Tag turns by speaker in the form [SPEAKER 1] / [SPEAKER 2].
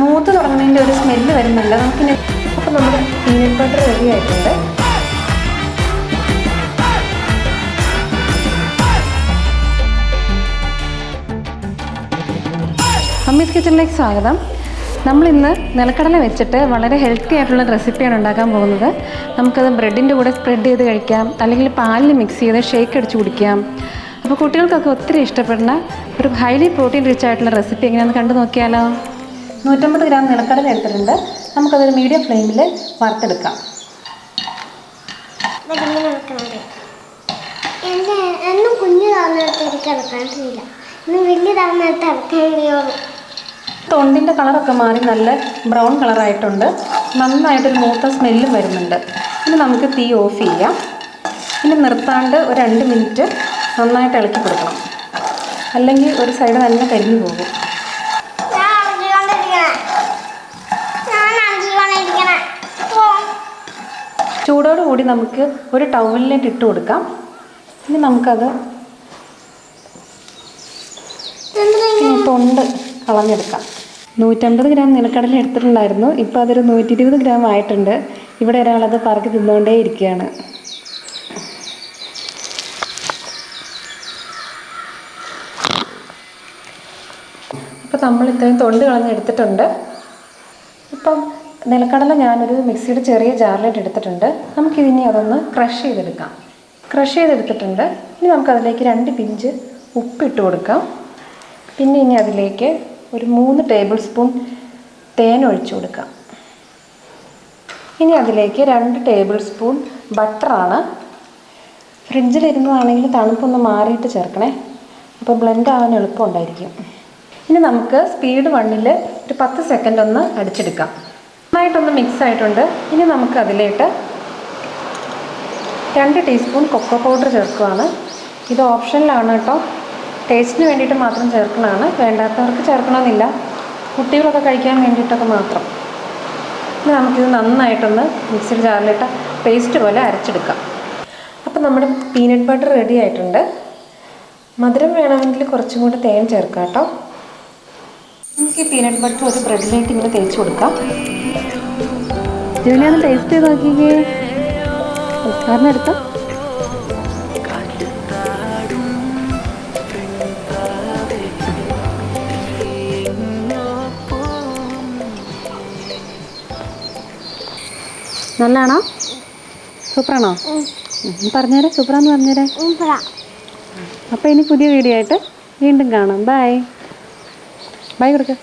[SPEAKER 1] മൂത്ത് തുടങ്ങുന്നതിന്റെ ഒരു സ്മെല്ല് വരുന്നില്ല. നമുക്കിനി അപ്പോൾ നമ്മുടെ പീനട്ട് ബട്ടർ റെഡി ആയിട്ടുണ്ട്. അമ്മീസ് കിച്ചണിലേക്ക് സ്വാഗതം. നമ്മളിന്ന് നിലക്കടല വെച്ചിട്ട് വളരെ ഹെൽത്തി ആയിട്ടുള്ള റെസിപ്പിയാണ് ഉണ്ടാക്കാൻ പോകുന്നത്. നമുക്കത് ബ്രെഡിന്റെ കൂടെ സ്പ്രെഡ് ചെയ്ത് കഴിക്കാം. അല്ലെങ്കിൽ പാലിൽ മിക്സ് ചെയ്ത് ഷേക്ക് അടിച്ച് കുടിക്കാം. അപ്പോൾ കുട്ടികൾക്കൊക്കെ ഒത്തിരി ഇഷ്ടപ്പെടുന്ന ഒരു ഹൈലി പ്രോട്ടീൻ റിച്ച് ആയിട്ടുള്ള റെസിപ്പി എങ്ങനെയാണെന്ന് കണ്ടു നോക്കിയാലോ? നൂറ്റമ്പത് ഗ്രാം നിലക്കടല എടുത്തിട്ടുണ്ട്. നമുക്കതൊരു മീഡിയം ഫ്ലെയിമിൽ വറുത്തെടുക്കാം.
[SPEAKER 2] എന്നും ഇറക്കാൻ കഴിയുള്ളൂ.
[SPEAKER 1] തൊണ്ടിന്റെ കളറൊക്കെ മാറി നല്ല ബ്രൗൺ കളറായിട്ടുണ്ട്. നന്നായിട്ടൊരു മൂത്ത സ്മെല്ലും വരുന്നുണ്ട്. ഇനി നമുക്ക് തീ ഓഫ് ചെയ്യാം. ഇനി നിർത്താണ്ട് ഒരു രണ്ട് മിനിറ്റ് നന്നായിട്ട് ഇളക്കി കൊടുക്കണം. അല്ലെങ്കിൽ ഒരു സൈഡ് തന്നെ കരിഞ്ഞു പോകും. ചൂടോടുകൂടി നമുക്ക് ഒരു ടൗവലിലേക്ക് ഇട്ട് കൊടുക്കാം. ഇനി നമുക്കത് തൊണ്ട് കളഞ്ഞെടുക്കാം. നൂറ്റമ്പത് ഗ്രാം നിലക്കടല എടുത്തിട്ടുണ്ടായിരുന്നു. ഇപ്പോൾ അതൊരു നൂറ്റി ഇരുപത് ഗ്രാം ആയിട്ടുണ്ട്. ഇവിടെ ഒരാളത് പറക്കി തിന്നുകൊണ്ടേ ഇരിക്കുകയാണ്. അപ്പോൾ നമ്മൾ ഇത്രയും തൊണ്ട് കളഞ്ഞെടുത്തിട്ടുണ്ട്. ഇപ്പം നിലക്കടല ഞാനൊരു മിക്സിയുടെ ചെറിയ ജാറിലേക്ക് എടുത്തിട്ടുണ്ട്. നമുക്കിതിനി അതൊന്ന് ക്രഷ് ചെയ്തെടുക്കാം. ക്രഷ് ചെയ്തെടുത്തിട്ടുണ്ട്. ഇനി നമുക്കതിലേക്ക് രണ്ട് പിഞ്ച് ഉപ്പിട്ട് കൊടുക്കാം. പിന്നെ ഇനി അതിലേക്ക് ഒരു മൂന്ന് ടേബിൾ സ്പൂൺ തേൻ ഒഴിച്ചു കൊടുക്കാം. ഇനി അതിലേക്ക് രണ്ട് ടേബിൾ സ്പൂൺ ബട്ടറാണ് ഫ്രിഡ്ജിലിരുന്നതാണെങ്കിൽ തണുപ്പൊന്ന് മാറിയിട്ട് ചേർക്കണേ. അപ്പോൾ ബ്ലെൻഡ് ആവാൻ എളുപ്പമുണ്ടായിരിക്കും ഇനി നമുക്ക് സ്പീഡ് വണ്ണിൽ ഒരു പത്ത് സെക്കൻഡ് ഒന്ന് അടിച്ചെടുക്കാം. നന്നായിട്ടൊന്ന് മിക്സ് ആയിട്ടുണ്ട്. ഇനി നമുക്ക് അതിലേക്ക് രണ്ട് ടീസ്പൂൺ കൊക്കോ പൗഡർ ചേർക്കുകയാണ് ഇത് ഓപ്ഷനിലാണ് കേട്ടോ. ടേസ്റ്റിന് വേണ്ടിയിട്ട് മാത്രം ചേർക്കണതാണ് വേണ്ടാത്തവർക്ക് ചേർക്കണമെന്നില്ല. കുട്ടികളൊക്കെ കഴിക്കാൻ വേണ്ടിയിട്ടൊക്കെ മാത്രം. ഇനി നമുക്കിത് നന്നായിട്ടൊന്ന് മിക്സിയുടെ ജാറിലിട്ട് പേസ്റ്റ് പോലെ അരച്ചെടുക്കാം. അപ്പോൾ നമ്മുടെ പീനട്ട് ബട്ടർ റെഡി ആയിട്ടുണ്ട്. മധുരം വേണമെങ്കിൽ കുറച്ചും കൂടി തേൻ ചേർക്കാം കേട്ടോ. നമുക്ക് ഈ പീനട്ട് ബട്ടർ ഒരു ബ്രെഡിലേക്ക് ഇങ്ങനെ തേച്ച് കൊടുക്കാം. ജോലിയാണ് ടേസ്റ്റ് ചെയ്ത് നോക്കിക്കേ. എടുത്തോ. നല്ലതാണോ? സൂപ്പറാണോ? പറഞ്ഞേരെ സൂപ്പറാന്ന് പറഞ്ഞേരെ. അപ്പോൾ ഇനി പുതിയ വീഡിയോ ആയിട്ട് വീണ്ടും കാണാം. ബൈ ബൈ കൊടുക്കുക